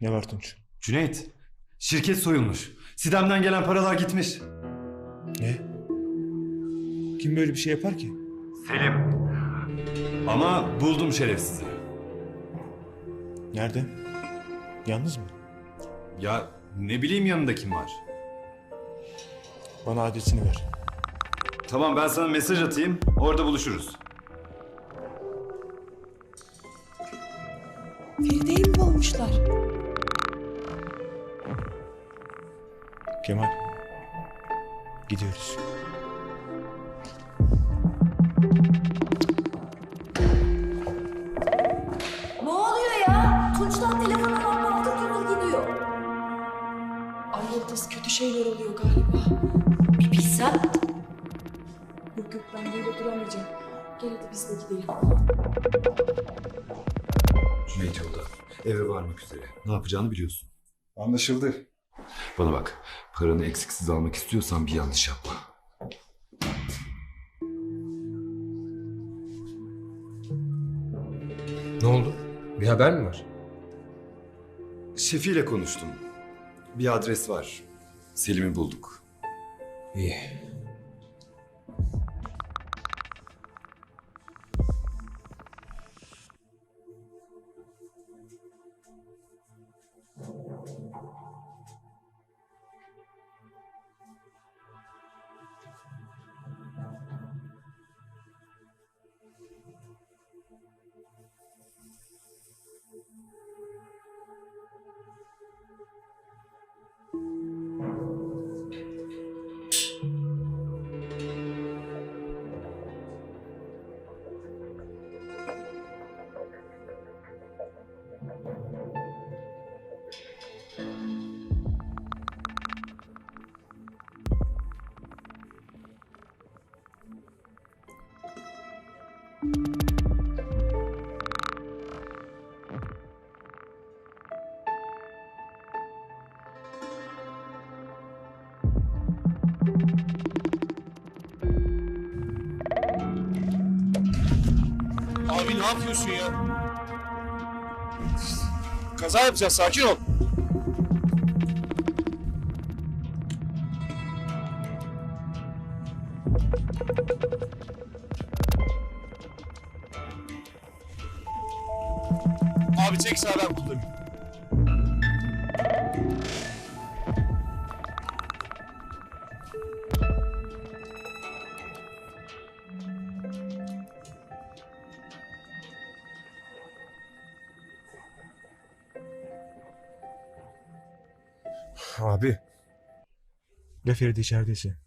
Ne var Tunç? Cüneyt, şirket soyulmuş. Sidem'den gelen paralar gitmiş. Ne? Kim böyle bir şey yapar ki? Selim. Ama buldum şerefsizi. Nerede? Yalnız mı? Ya ne bileyim yanında kim var. Bana adresini ver. Tamam ben sana mesaj atayım. Orada buluşuruz. Feride'yi mi bulmuşlar? Kemal. Gidiyoruz. Ne oluyor ya? Tunç'tan telefon alan baktı gidiyor. Ay Yıldız kötü şeyler oluyor galiba. Bir bilsem. Yok yok ben böyle duramayacağım. Gel hadi biz de gidelim. Cüneyt yolda. Eve varmak üzere. Ne yapacağını biliyorsun. Anlaşıldı. Bana bak. Paranı eksiksiz almak istiyorsan bir yanlış yapma. Ne oldu? Bir haber mi var? Şefiyle konuştum. Bir adres var. Selim'i bulduk. İyi. Abi ne yapıyorsun ya? Kaza yapacağız sakin ol. Abi çek sağa ben Abi. Ya Feride içerideyse?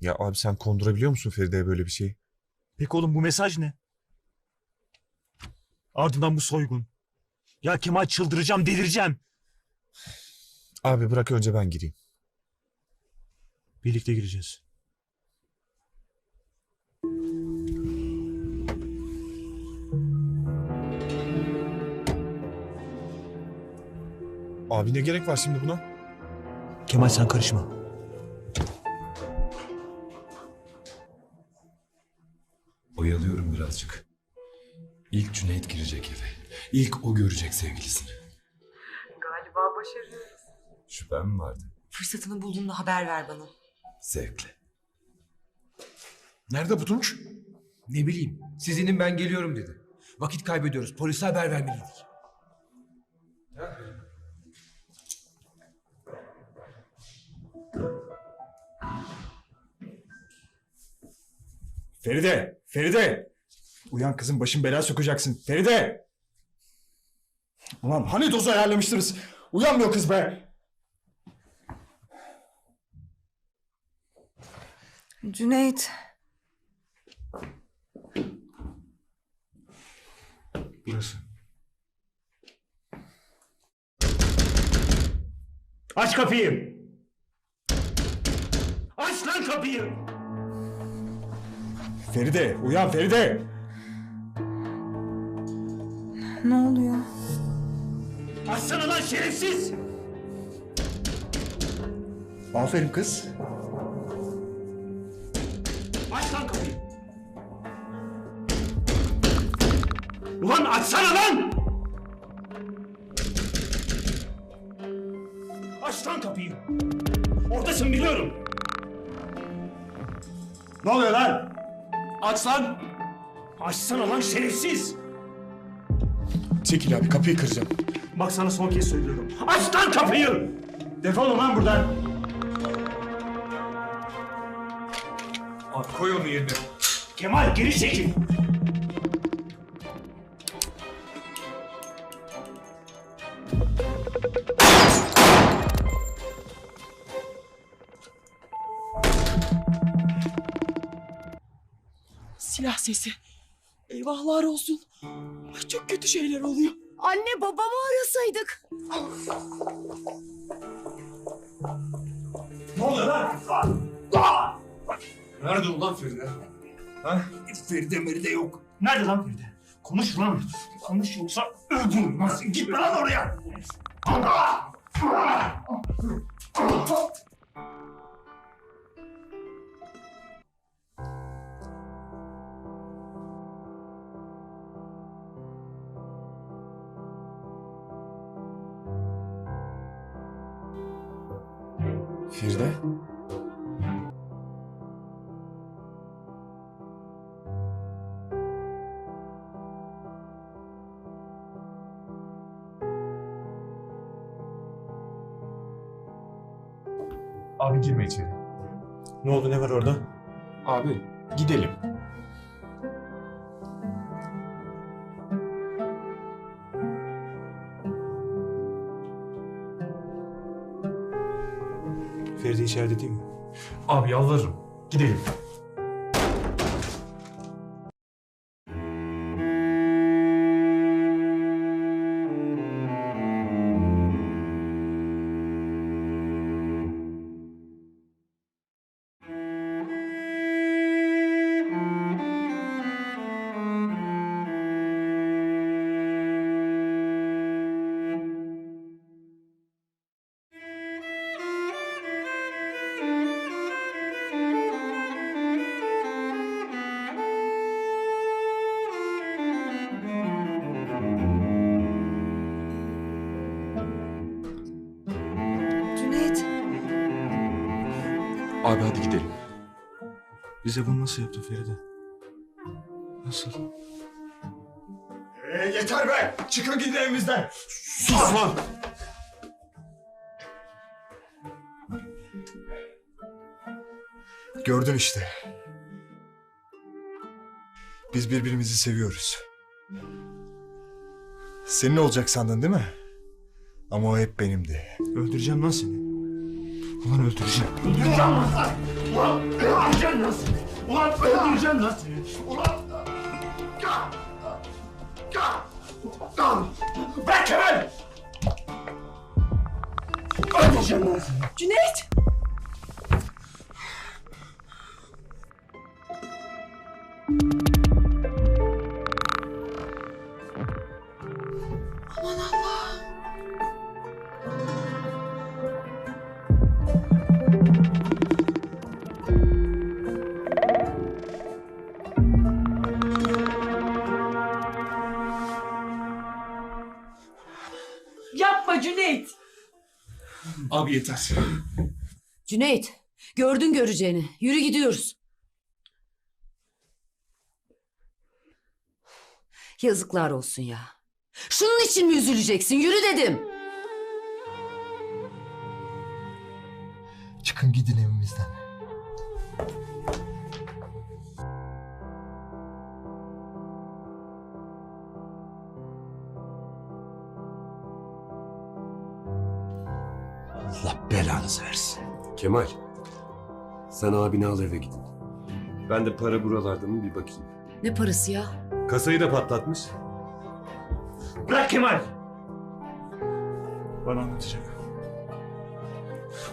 Ya abi sen kondurabiliyor musun Feride'ye böyle bir şey? Peki oğlum bu mesaj ne? Ardından bu soygun. Ya Kemal çıldıracağım, delireceğim. Abi bırak önce ben gireyim. Birlikte gireceğiz. Abi ne gerek var şimdi buna? Kemal sen karışma. Oyalıyorum birazcık. İlk Cüneyt girecek eve. İlk o görecek sevgilisini. Galiba başarıyoruz. Şüphem mi vardı? Fırsatını bulduğunda haber ver bana. Zevkle. Nerede bu Tunç? Ne bileyim. Sizinin ben geliyorum dedi. Vakit kaybediyoruz. Polise haber vermeliydik. Feride! Feride! Uyan kızım başın belaya sokacaksın. Feride! Ulan hani dozu ayarlamıştınız? Uyanmıyor kız be! Cüneyt. Burası. Aç kapıyı! Aç lan kapıyı! Feride! Uyan Feride! Ne oluyor? Açsana lan şerefsiz! Aferin kız. Aç lan kapıyı! Ulan açsana lan! Aç lan kapıyı. Oradasın biliyorum. Ne oluyor lan? Aç lan. Açsana lan şerefsiz. Çekil abi kapıyı kıracağım. Bak sana son kez söylüyorum. Aç lan kapıyı. Defolun lan buradan. Abi koy onu yerine. Kemal geri çekil. Silah sesi. Eyvahlar olsun. Ay, çok kötü şeyler oluyor. Anne babamı arasaydık. Ne oluyor lan? Nerede ulan Feride? Ha? Feride meride yok. Nerede lan Feride? Konuş lan. Konuş yoksa öldürürüm lan. Gitme lan oraya. Feride? Abi girme içeri. Ne oldu ne var orada? Abi gidelim. İçeride değil mi? Abi yalvarırım. Gidelim. Abi hadi gidelim. Bize bunu nasıl yaptın Feride? Nasıl? Ee, yeter be. Çıkın gidin evimizden. Sus lan! Gördün işte. Biz birbirimizi seviyoruz. Senin olacak sandın değil mi? Ama o hep benimdi. Öldüreceğim lan seni. Ulan öldüreceğim. Öldüreceğim lan seni. Ulan öldüreceğim lan seni. Ulan öldüreceğim lan seni. Ulan. Bırak Kemal. Öldüreceğim lan seni. Cüneyt! Yeter. Cüneyt gördün göreceğini. Yürü gidiyoruz. Yazıklar olsun ya. Şunun için mi üzüleceksin? Yürü dedim. Çıkın gidin evimizden. Allah belanızı versin. Kemal, sen abini al eve git. Ben de para buralarda mı bir bakayım. Ne parası ya? Kasayı da patlatmış. Bırak Kemal. Bana anlatacak.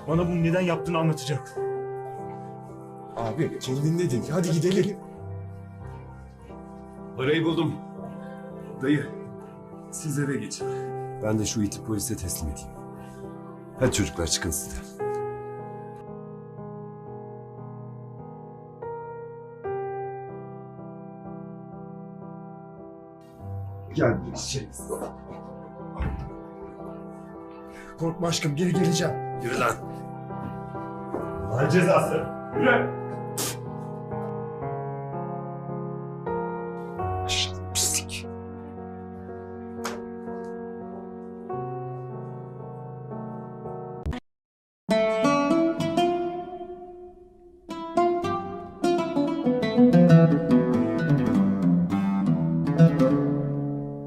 Bana bunu neden yaptığını anlatacak. Abi kendin dedin. Hadi gidelim. Parayı buldum. Dayı, siz eve geçin. Ben de şu iti polise teslim edeyim. Hadi çocuklar çıkın siz de. Korkma aşkım geri geleceğim. Yürü lan. Lan cezası. Yürü.